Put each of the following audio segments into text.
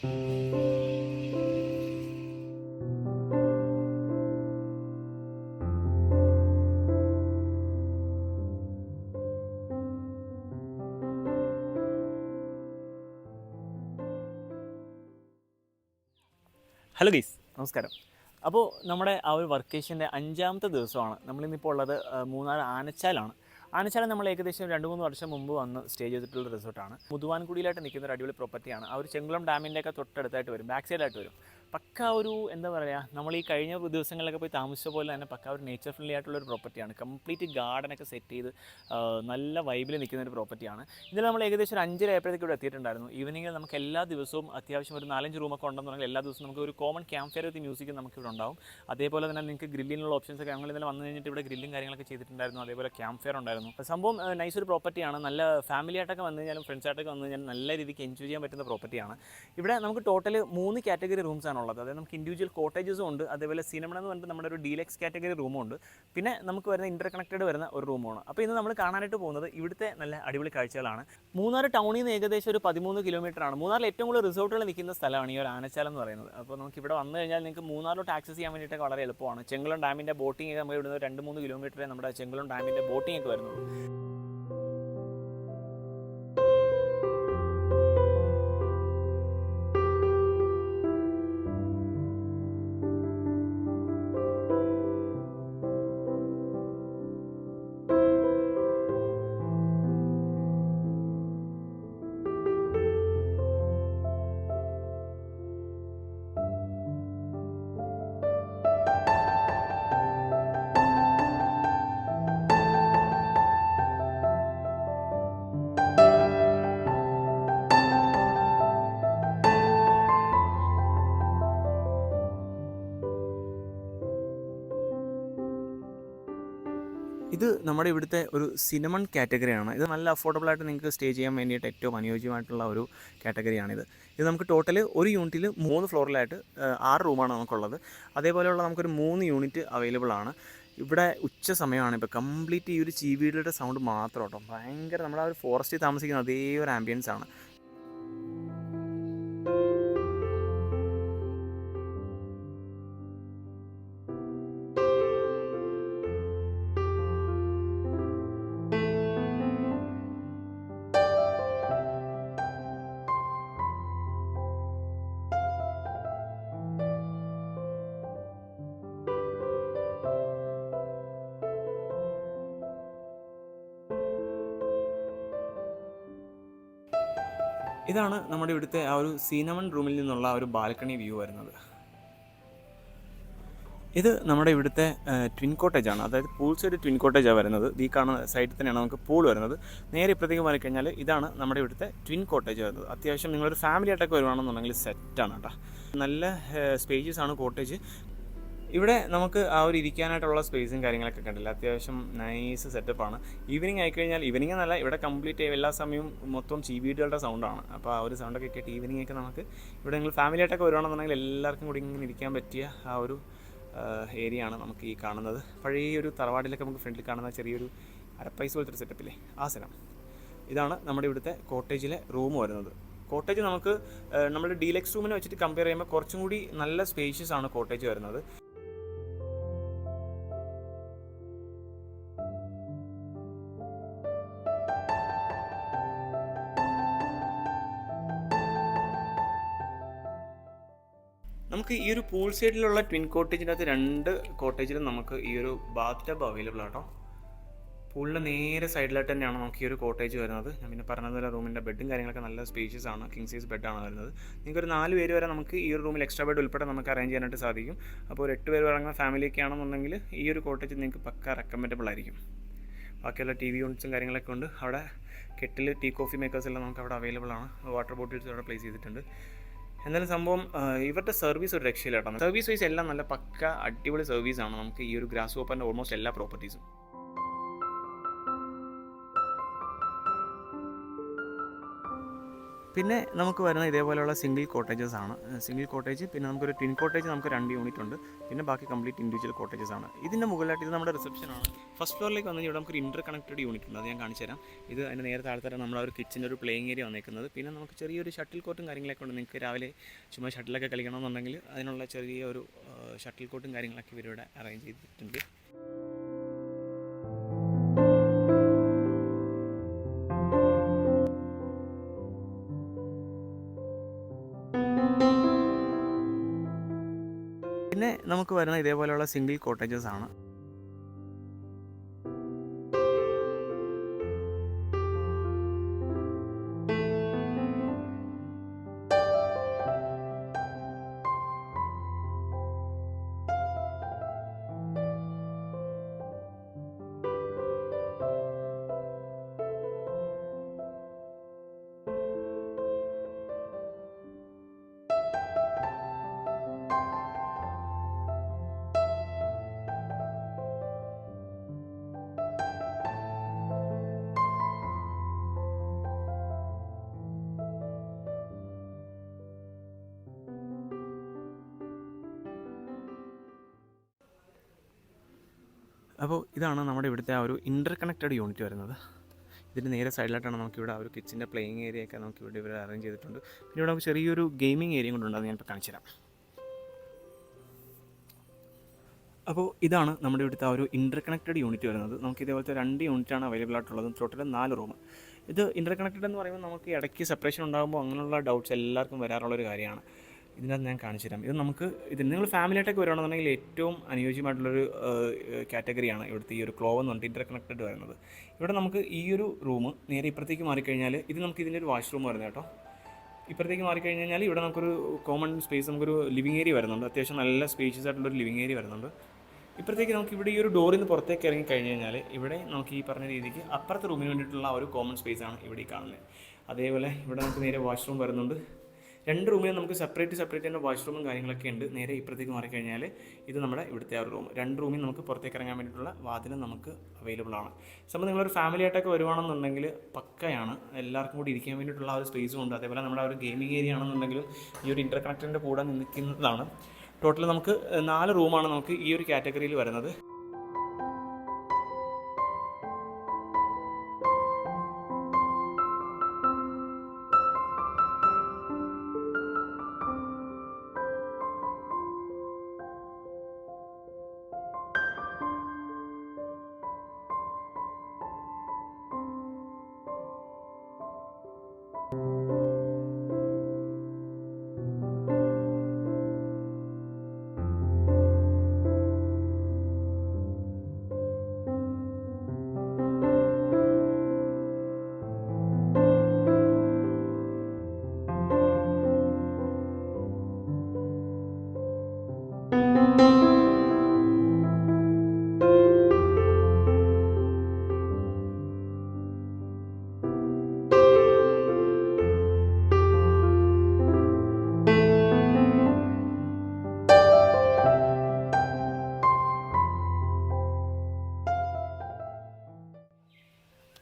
Hello ഗീസ് നമസ്കാരം. അപ്പോൾ നമ്മുടെ ആ ഒരു വർക്കേഷന്റെ അഞ്ചാമത്തെ ദിവസമാണ്. നമ്മളിന്നിപ്പോൾ ഉള്ളത് മൂന്നാർ ആനച്ചാലാണ്. ആനച്ചാൽ നമ്മൾ ഏകദേശം രണ്ട് മൂന്ന് വർഷം മുമ്പ് വന്ന് സ്റ്റേ ചെയ്തിട്ടുള്ള റിസോർട്ടാണ് മുതുവാൻകുടിയിലായിട്ട് നിൽക്കുന്ന ഒരു അടിപൊളി പ്രോപ്പർട്ടിയാണ് ആ ഒരു ചെങ്കുളം ഡാമിന്റെയൊക്കെ തൊട്ടടുത്തായിട്ട് വരും. ബാക്ക് സൈഡായിട്ട് വരും. പക്ക ഒരു എന്താ പറയുക നമ്മൾ ഈ കഴിഞ്ഞ ദിവസങ്ങളിലൊക്കെ പോയി താമസിച്ച പോലെ തന്നെ പക്ക ഒരു നേച്ചർ ഫ്രണ്ട്ലി ആയിട്ടുള്ള ഒരു പ്രോപ്പർട്ടിയാണ് കംപ്ലീറ്റ് ഗാർഡനൊക്കെ സെറ്റ് ചെയ്ത് നല്ല വൈബിൽ നിൽക്കുന്ന ഒരു പ്രോപ്പർട്ടിയാണ് ഇതിൽ നമ്മൾ ഏകദേശം ഒരു അഞ്ചര ആയപ്പോഴത്തേക്ക് ഇവിടെ എത്തിയിട്ടുണ്ടായിരുന്നു. ഈവനിങ്ങിൽ നമുക്ക് എല്ലാ ദിവസവും അത്യാവശ്യം ഒരു നാലഞ്ച് റൂമൊക്കെ ഉണ്ടെന്ന് ഉണ്ടെന്നുണ്ടെങ്കിൽ എല്ലാ ദിവസവും നമുക്ക് ഒരു കോമൺ ക്യാമ്പ് ഫെയർ വിത്ത് മ്യൂസിക്കും നമുക്ക് ഇവിടെ ഉണ്ടാവും. അതേപോലെ തന്നെ നിങ്ങൾക്ക് ഗ്രില്ലിനുള്ള ഓപ്ഷൻസ് ഒക്കെ ഞങ്ങൾ ഇന്നലെ വന്നു കഴിഞ്ഞിട്ട് ഇവിടെ ഗ്രില്ലും കാര്യങ്ങളൊക്കെ ചെയ്തിട്ടുണ്ടായിരുന്നു. അതേപോലെ ക്യാമ്പ് ഫെയർ ഉണ്ടായിരുന്നു. സംഭവം നൈസ് ഒരു പ്രോപ്പർട്ടിയാണ് നല്ല ഫാമിലി ആയിട്ടൊക്കെ വന്നു കഴിഞ്ഞാലും ഫ്രണ്ട്സ് ആയിട്ടൊക്കെ വന്നു കഴിഞ്ഞാൽ നല്ല രീതിക്ക് എൻജോയ് ചെയ്യാൻ പറ്റുന്ന പ്രോപ്പർട്ടിയാണ് ഇവിടെ നമുക്ക് ടോട്ടൽ മൂന്ന് കാറ്റഗറി റൂംസ് ആണുള്ളത്. അതായത് നമുക്ക് ഇൻഡിവിജ്വൽ കോട്ടേജസും ഉണ്ട്. അതേപോലെ സിനിമ എന്ന് പറഞ്ഞിട്ട് നമ്മുടെ ഒരു ഡീലക്സ് കാറ്റഗറി റൂമും ഉണ്ട്. പിന്നെ നമുക്ക് വരുന്ന ഇന്റർ കണക്റ്റഡ് വരുന്ന ഒരു റൂമാണ് അപ്പോൾ ഇന്ന് നമ്മൾ കാണാനായിട്ട് പോകുന്നത് ഇവിടുത്തെ നല്ല അടിപൊളി കാഴ്ചകളാണ്. മൂന്നാർ ടൗണിൽ നിന്ന് ഏകദേശം ഒരു പതിമൂന്ന് കിലോമീറ്റർ ആണ്. മൂന്നാറിൽ ഏറ്റവും കൂടുതൽ റിസോർട്ടുകൾ നിൽക്കുന്ന സ്ഥലമാണ് ഈ ഒരു ആനച്ചാലം എന്ന് പറയുന്നത്. അപ്പോൾ നമുക്ക് ഇവിടെ വന്നു കഴിഞ്ഞാൽ നിങ്ങൾക്ക് മൂന്നാറിലോട്ട് ആക്സസ് ചെയ്യാൻ വേണ്ടിയിട്ട് വളരെ എളുപ്പമാണ്. ചെങ്കുളം ഡാമിന്റെ ബോട്ടിംഗ് ഒക്കെ നമുക്ക് ഇവിടുന്ന് രണ്ട് മൂന്ന് കിലോമീറ്ററേ നമ്മുടെ ചെങ്കുളം ഡാമിന്റെ ബോട്ടിംഗ് ഒക്കെ വരുന്നുള്ളൂ. ഇത് നമ്മുടെ ഇവിടുത്തെ ഒരു സിനിമൺ കാറ്റഗറിയാണ് ഇത് നല്ല അഫോർഡബിൾ ആയിട്ട് നിങ്ങൾക്ക് സ്റ്റേ ചെയ്യാൻ വേണ്ടിയിട്ട് ഏറ്റവും അനുയോജ്യമായിട്ടുള്ള ഒരു കാറ്റഗറിയാണിത് ഇത് നമുക്ക് ടോട്ടൽ ഒരു യൂണിറ്റിൽ മൂന്ന് ഫ്ലോറിലായിട്ട് ആറ് റൂമാണ് നമുക്കുള്ളത്. അതേപോലെയുള്ള നമുക്കൊരു മൂന്ന് യൂണിറ്റ് അവൈലബിൾ ആണ്. ഇവിടെ ഉച്ച സമയമാണ് ഇപ്പോൾ കംപ്ലീറ്റ് ഈ ഒരു ചീവീടുകളുടെ സൗണ്ട് മാത്രം കേട്ടോ. ഭയങ്കര നമ്മുടെ ആ ഒരു ഫോറസ്റ്റിൽ താമസിക്കുന്ന അതേ ഒരു ആംബിയൻസ് ആണ്. ഇതാണ് നമ്മുടെ ഇവിടുത്തെ ആ ഒരു സീനമൺ റൂമിൽ നിന്നുള്ള ഒരു ബാൽക്കണി വ്യൂ വരുന്നത്. ഇത് നമ്മുടെ ഇവിടുത്തെ ട്വിൻ കോട്ടേജാണ് അതായത് പൂൾ സൈഡ് ട്വിൻ കോട്ടേജാണ് വരുന്നത്. ഈ കാണുന്ന സൈഡിൽ തന്നെയാണ് നമുക്ക് പൂൾ വരുന്നത്. നേരെ ഇപ്പുറത്തേക്ക് മാറി കഴിഞ്ഞാൽ ഇതാണ് നമ്മുടെ ഇവിടുത്തെ ട്വിൻ കോട്ടേജ് വരുന്നത്. അത്യാവശ്യം നിങ്ങളൊരു ഫാമിലി ആയിട്ടൊക്കെ വരുവാണെന്നുണ്ടെങ്കിൽ സെറ്റാണ് കേട്ടോ. നല്ല സ്പേജസ് ആണ് കോട്ടേജ് ഇവിടെ നമുക്ക് ആ ഒരു ഇരിക്കാനായിട്ടുള്ള സ്പേസും കാര്യങ്ങളൊക്കെ കണ്ടില്ല. അത്യാവശ്യം നൈസ് സെറ്റപ്പ് ആണ്. ഈവനിങ് ആയിക്കഴിഞ്ഞാൽ ഈവനിങ് എന്നല്ല ഇവിടെ കംപ്ലീറ്റ് എല്ലാ സമയവും മൊത്തം ചീവീടുകളുടെ സൗണ്ടാണ് അപ്പോൾ ആ ഒരു സൗണ്ടൊക്കെ കേട്ട് ഈവനിങ് ഒക്കെ നമുക്ക് ഇവിടെ നിങ്ങൾ ഫാമിലി ആയിട്ടൊക്കെ വരുവാണെന്നുണ്ടെങ്കിൽ എല്ലാവർക്കും കൂടി ഇങ്ങനെ ഇരിക്കാൻ പറ്റിയ ആ ഒരു ഏരിയ ആണ് നമുക്ക് ഈ കാണുന്നത്. പഴയ ഒരു തറവാടിലൊക്കെ നമുക്ക് ഫ്രണ്ടിൽ കാണുന്ന ചെറിയൊരു അരപ്പൈസ പോലത്തെ ഒരു സെറ്റപ്പില്ലേ ആ സ്ഥലം. ഇതാണ് നമ്മുടെ ഇവിടുത്തെ കോട്ടേജിലെ റൂം വരുന്നത്. കോട്ടേജ് നമുക്ക് നമ്മുടെ ഡീലക്സ് റൂമിനെ വെച്ചിട്ട് കമ്പയർ ചെയ്യുമ്പോൾ കുറച്ചും കൂടി നല്ല സ്പേഷ്യസ് ആണ് കോട്ടേജ് വരുന്നത്. നമുക്ക് ഈ ഒരു പൂൾ സൈഡിലുള്ള ട്വിൻ കോട്ടേജിന്റെ അകത്ത് രണ്ട് കോട്ടേജിലും നമുക്ക് ഈ ഒരു ബാത്ത് ടബ് അവൈലബിൾ ആട്ടോ പൂളിന്റെ നേരെ സൈഡിലായിട്ട് തന്നെയാണ് നമുക്ക് ഈ ഒരു കോട്ടേജ് വരുന്നത്. ഞാൻ പിന്നെ പറഞ്ഞതുപോലെ റൂമിന്റെ ബെഡും കാര്യങ്ങളൊക്കെ നല്ല സ്പേഷ്യസ് ആണ്. കിങ് സൈസ് ബെഡാണ് വരുന്നത്. നിങ്ങൾക്ക് ഒരു നാല് പേര് വരെ നമുക്ക് ഈ ഒരു റൂമിൽ എക്സ്ട്രാ ബെഡ് ഉൾപ്പെടെ നമുക്ക് അറേഞ്ച് ചെയ്യാനായിട്ട് സാധിക്കും. അപ്പോൾ ഒരു എട്ട് പേര് ഇറങ്ങുന്ന ഫാമിലിയൊക്കെ ആണെന്നുണ്ടെങ്കിൽ ഈ ഒരു കോട്ടേജ് നിങ്ങൾക്ക് പക്ക റെക്കമെൻഡബിൾ ആയിരിക്കും. ബാക്കിയുള്ള ടി വി യൂണിറ്റ്സും കാര്യങ്ങളൊക്കെ ഉണ്ട്. അവിടെ കെറ്റിൽ ടീ കോഫി മേക്കേഴ്സ് എല്ലാം നമുക്ക് അവിടെ അവൈലബിൾ ആണ്. വാട്ടർ ബോട്ടിൽസ് അവിടെ പ്ലേസ് ചെയ്തിട്ടുണ്ട്. എന്നാലും സംഭവം ഇവരുടെ സർവീസ് ഒരു രക്ഷയില്ല കേട്ടോ സർവീസ് വൈസ് എല്ലാം നല്ല പക്ക അടിപൊളി സർവീസ് ആണ് നമുക്ക് ഈ ഒരു ഗ്രാസ് ഹോപ്പറിന്റെ ഓൾമോസ്റ്റ് എല്ലാ പ്രോപ്പർട്ടീസും പിന്നെ നമുക്ക് വരുന്ന ഇതേപോലെയുള്ള സിംഗിൾ കോട്ടേജസ് ആണ്. സിംഗിൾ കോട്ടേജ് പിന്നെ നമുക്കൊരു ട്വിൻ കോട്ടേജ് നമുക്ക് രണ്ട് യൂണിറ്റ് ഉണ്ട്. പിന്നെ ബാക്കി കംപ്ലീറ്റ് ഇൻഡിവിജ്വൽ കോട്ടേജസ് ആണ്. ഇതിന്റെ മുകളിലായിട്ട് ഇത് നമ്മുടെ റിസപ്ഷൻ ആണ്. ഫസ്റ്റ് ഫ്ലോറിലേക്ക് വന്നു ഇവിടെ നമുക്കൊരു ഇന്റർ കണക്റ്റഡ് യൂണിറ്റ് ഉണ്ട്. അത് ഞാൻ കാണിച്ചു തരാം. ഇത് അതിന്റെ നേരെ താഴത്തെ നമ്മൾ ഒരു കിച്ചന്റെ ഒരു പ്ലേയിങ് ഏരിയ വന്നേക്കുന്നത്. പിന്നെ നമുക്ക് ചെറിയൊരു ഷട്ടിൽ കോർട്ടും കാര്യങ്ങളൊക്കെ ഉണ്ട്. നിങ്ങൾക്ക് രാവിലെ ചുമ്മാ ഷട്ടിലൊക്കെ കളിക്കണമെന്നുണ്ടെങ്കിൽ അതിനുള്ള ചെറിയ ഒരു ഷട്ടിൽ കോർട്ടും കാര്യങ്ങളൊക്കെ ഇവരിവിടെ അറേഞ്ച് ചെയ്തിട്ടുണ്ട്. പിന്നെ നമുക്ക് വരുന്ന ഇതേപോലെയുള്ള സിംഗിൾ കോട്ടേജസ് ആണ്. അപ്പോൾ ഇതാണ് നമ്മുടെ ഇവിടുത്തെ ആ ഒരു ഇന്റർ കണക്റ്റഡ് യൂണിറ്റ് വരുന്നത്. ഇതിന്റെ നേരെ സൈഡിലായിട്ടാണ് നമുക്കിവിടെ ആ ഒരു കിച്ചന്റെ പ്ലേയിങ് ഏരിയ ഒക്കെ നമുക്ക് ഇവിടെ ഇവിടെ അറേഞ്ച് ചെയ്തിട്ടുണ്ട്. പിന്നെ ഇവിടെ നമുക്ക് ചെറിയൊരു ഗെയിമിംഗ് ഏരിയ കൊണ്ടുണ്ട് അത് ഞാനിപ്പോൾ കാണിച്ചു തരാം. അപ്പോൾ ഇതാണ് നമ്മുടെ ഇവിടുത്തെ ആ ഒരു ഇന്റർ കണക്റ്റഡ് യൂണിറ്റ് വരുന്നത്. നമുക്ക് ഇതേപോലത്തെ രണ്ട് യൂണിറ്റാണ് അവൈലബിൾ ആയിട്ടുള്ളത്. ടോട്ടൽ നാല് റൂം ഇത് ഇന്റർ കണക്റ്റഡ് എന്ന് പറയുമ്പോൾ നമുക്ക് ഇടയ്ക്ക് സെപ്പറേഷൻ ഉണ്ടാകുമ്പോൾ അങ്ങനെയുള്ള ഡൗട്ട്സ് എല്ലാവർക്കും വരാറുള്ളൊരു കാര്യമാണ്. ഇതിനകത്ത് ഞാൻ കാണിച്ചു തരാം. ഇത് നമുക്ക് ഇത് നിങ്ങൾ ഫാമിലിയായിട്ടൊക്കെ വരുവാണെന്നുണ്ടെങ്കിൽ ഏറ്റവും അനുയോജ്യമായിട്ടുള്ളൊരു കാറ്റഗറിയാണ് ഇവിടുത്തെ ഈ ഒരു ക്ലോവ് എന്ന് പറഞ്ഞിട്ട് ഇന്റർ കണക്റ്റഡ് വരുന്നത് ഇവിടെ നമുക്ക് ഈ ഒരു റൂം നേരെ ഇപ്പുറത്തേക്ക് മാറിക്കഴിഞ്ഞാൽ ഇത് നമുക്ക് ഇതിന്റെ ഒരു വാഷ്റൂം വരുന്നത് കേട്ടോ. ഇപ്പുറത്തേക്ക് മാറിക്കഴിഞ്ഞ് കഴിഞ്ഞാൽ ഇവിടെ നമുക്കൊരു കോമൺ സ്പേസ് നമുക്കൊരു ലിവിങ് ഏരിയ വരുന്നുണ്ട്. അത്യാവശ്യം നല്ല സ്പേഷ്യസ് ആയിട്ടുള്ളൊരു ലിവിങ് ഏരിയ വരുന്നുണ്ട്. ഇപ്പോഴത്തേക്ക് നമുക്ക് ഇവിടെ ഈ ഒരു ഡോറിൽ നിന്ന് പുറത്തേക്ക് ഇറങ്ങി കഴിഞ്ഞ് കഴിഞ്ഞാൽ ഇവിടെ നമുക്ക് ഈ പറഞ്ഞ രീതിക്ക് അപ്പുറത്തെ റൂമിന് വേണ്ടിയിട്ടുള്ള ഒരു കോമൺ സ്പേസ് ആണ് ഇവിടെ ഈ കാണുന്നത്. അതേപോലെ ഇവിടെ നമുക്ക് നേരെ വാഷ്റൂം വരുന്നുണ്ട്. രണ്ട് റൂമിൽ നമുക്ക് സെപ്പറേറ്റ് സെപ്പറേറ്റ് തന്നെ വാഷ്റൂമും കാര്യങ്ങളൊക്കെ ഉണ്ട്. നേരെ ഇപ്പുറത്തേക്ക് മാറിക്കഴിഞ്ഞാൽ ഇത് നമ്മുടെ ഇവിടുത്തെ ആ റൂം രണ്ട് റൂമിൽ നമുക്ക് പുറത്തേക്ക് ഇറങ്ങാൻ വേണ്ടിയിട്ടുള്ള വാതിലും നമുക്ക് അവൈലബിൾ ആണ്. സംഭവം നിങ്ങളൊരു ഫാമിലി ആയിട്ടൊക്കെ വരുവാണെന്നുണ്ടെങ്കിൽ പക്കയാണ്. എല്ലാവർക്കും കൂടി ഇരിക്കാൻ വേണ്ടിയിട്ടുള്ള ഒരു സ്പേസും ഉണ്ട്. അതേപോലെ നമ്മുടെ ഒരു ഗെയിമിംഗ് ഏരിയ ആണെന്നുണ്ടെങ്കിലും ഈ ഒരു ഇന്റർ കണക്ടറിന്റെ കൂടെ നിൽക്കുന്നതാണ്. ടോട്ടൽ നമുക്ക് നാല് റൂമാണ് നമുക്ക് ഈ ഒരു കാറ്റഗറിയിൽ വരുന്നത്.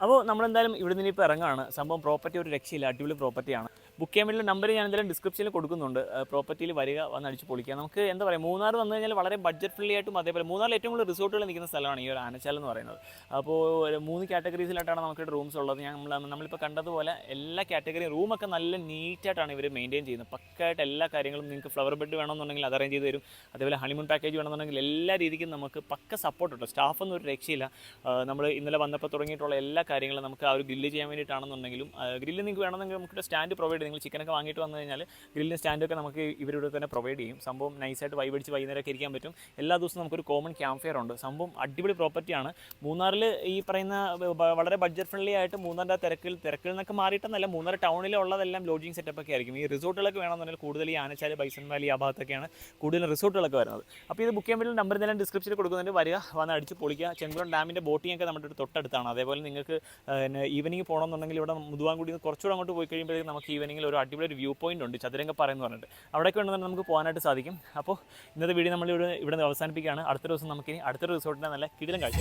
അപ്പോൾ നമ്മളെന്തായാലും ഇവിടെ നിന്ന് ഇപ്പോൾ ഇറങ്ങുകയാണ്. സംഭവം പ്രോപ്പർട്ടി ഒരു രക്ഷയില്ല. അടിപൊളി പ്രോപ്പർട്ടിയാണ് ബുക്ക് ചെയ്യാൻ വേണ്ടിയുള്ള നമ്പർ ഞാൻ എന്തായാലും ഡിസ്ക്രിപ്ഷനിൽ കൊടുക്കുന്നുണ്ട്. പ്രോപ്പർട്ടിയിൽ വരിക വന്ന് അടിച്ച് പൊളിക്കുക. നമുക്ക് എന്താ പറയുക മൂന്നാർ വന്നു കഴിഞ്ഞാൽ വളരെ ബഡ്ജറ്റ് ഫ്രണ്ട്ലി ആയിട്ടും അതേപോലെ മൂന്നാറിൽ ഏറ്റവും കൂടുതൽ റിസോർട്ടുകൾ നിൽക്കുന്ന സ്ഥലമാണ് ഈ ഒരു ആനച്ചാൽ എന്ന് പറയുന്നത്. അപ്പോൾ മൂന്ന് കാറ്റഗറീസിലായിട്ടാണ് നമുക്ക് റൂംസ് ഉള്ളത്. ഞാൻ നമ്മൾ നമ്മളിപ്പോൾ കണ്ടതുപോലെ എല്ലാ കാറ്റഗറിയും റൂമൊക്കെ നല്ല നീറ്റായിട്ടാണ് ഇവർ മെയിന്റെയിൻ ചെയ്യുന്നത്. പക്കായിട്ട് എല്ലാ കാര്യങ്ങളും നിങ്ങൾക്ക് ഫ്ലവർ ബെഡ് വേണമെന്നുണ്ടെങ്കിൽ അത് അറേഞ്ച് ചെയ്ത് തരും. അതേപോലെ ഹണിമൂൺ പാക്കേജ് വേണമെന്നുണ്ടെങ്കിൽ എല്ലാ രീതിക്കും നമുക്ക് പക്ക സപ്പോർട്ട് ഉണ്ട്. സ്റ്റാഫൊന്നും ഒരു രക്ഷയില്ല. നമ്മൾ ഇന്നലെ വന്നപ്പോൾ തുടങ്ങിയിട്ടുള്ള എല്ലാ കാര്യങ്ങളും നമുക്ക് ആ ഒരു ഗ്രില്ല് ചെയ്യാൻ വേണ്ടിയിട്ടാണെന്നുണ്ടെങ്കിലും ഗ്രില്ല് നിങ്ങൾക്ക് വേണമെന്നെങ്കിൽ നമുക്ക് സ്റ്റാൻഡ് പ്രൊവൈഡ് നിങ്ങൾ ചിക്കനൊക്കെ വാങ്ങിയിട്ട് വന്നു കഴിഞ്ഞാൽ ഗ്രില്ലിന് സ്റ്റാൻഡൊക്കെ നമുക്ക് ഇവരിവിടെ തന്നെ പ്രൊവൈഡ് ചെയ്യും. സംഭവം നൈസായിട്ട് വൈബടിച്ച് വൈകുന്നേരമൊക്കെ ഇരിക്കാൻ പറ്റും. എല്ലാ ദിവസവും നമുക്കൊരു കോമൺ ക്യാമ്പ് ഫെയർ ഉണ്ട്. സംഭവം അടിപൊളി പ്രോപ്പർട്ടിയാണ് മൂന്നാറിൽ ഈ പറയുന്ന വളരെ ബഡ്ജറ്റ് ഫ്രണ്ട്ലി ആയിട്ട് മൂന്നാറിന്റെ തിരക്കിൽ തിരക്കിൽ നിന്നൊക്കെ മാറിയിട്ടെന്നല്ല മൂന്നാർ ടൗണിലുള്ളതെല്ലാം ലോഡ്ജിങ് സെറ്റപ്പ് ഒക്കെ ആയിരിക്കും. ഈ റിസോർട്ടുകളൊക്കെ വേണമെന്നുണ്ടെങ്കിൽ കൂടുതൽ ഈ ആനച്ചാൽ ബൈസൺ വാലി ആ ഭാഗത്തൊക്കെയാണ് കൂടുതൽ റിസോർട്ടുകളൊക്കെ വരുന്നത്. അപ്പോൾ ഇത് ബുക്ക് ചെയ്യാൻ വേണ്ടി നമ്പർ എന്തെങ്കിലും ഡിസ്ക്രിപ്ഷനിൽ കൊടുക്കുന്നുണ്ട്. വരിക വന്ന് അടിച്ച് പൊളിക്കുക. ചെങ്കുളം ഡാമിന്റെ ബോട്ടിംഗ് ഒക്കെ നമ്മുടെ തൊട്ടടുത്താണ്. അതേപോലെ നിങ്ങൾക്ക് ഈവനിങ് പോകണമെന്നുണ്ടെങ്കിൽ ഇവിടെ മുതുവാൻകുടി നിന്ന് കുറച്ചുകൂടെ അങ്ങോട്ട് പോയി കഴിയുമ്പോഴേക്കും നമുക്ക് അല്ലെങ്കിൽ ഒരു അടിപൊളി ഒരു വ്യൂ പോയിന്റ് ഉണ്ട് ചതുരംഗപ്പാറ എന്ന് പറഞ്ഞിട്ട്. അവിടെയൊക്കെ ഉണ്ടെന്ന് നമുക്ക് പോകാനായിട്ട് സാധിക്കും. അപ്പോൾ ഇന്നത്തെ വീഡിയോ നമ്മൾ ഇവിടെ ഇവിടെ അവസാനിപ്പിക്കുകയാണ്. അടുത്ത ദിവസം നമുക്ക് ഇനി അടുത്തൊരു റിസോർട്ടിന്റെ നല്ല കിടിലം കാഴ്ച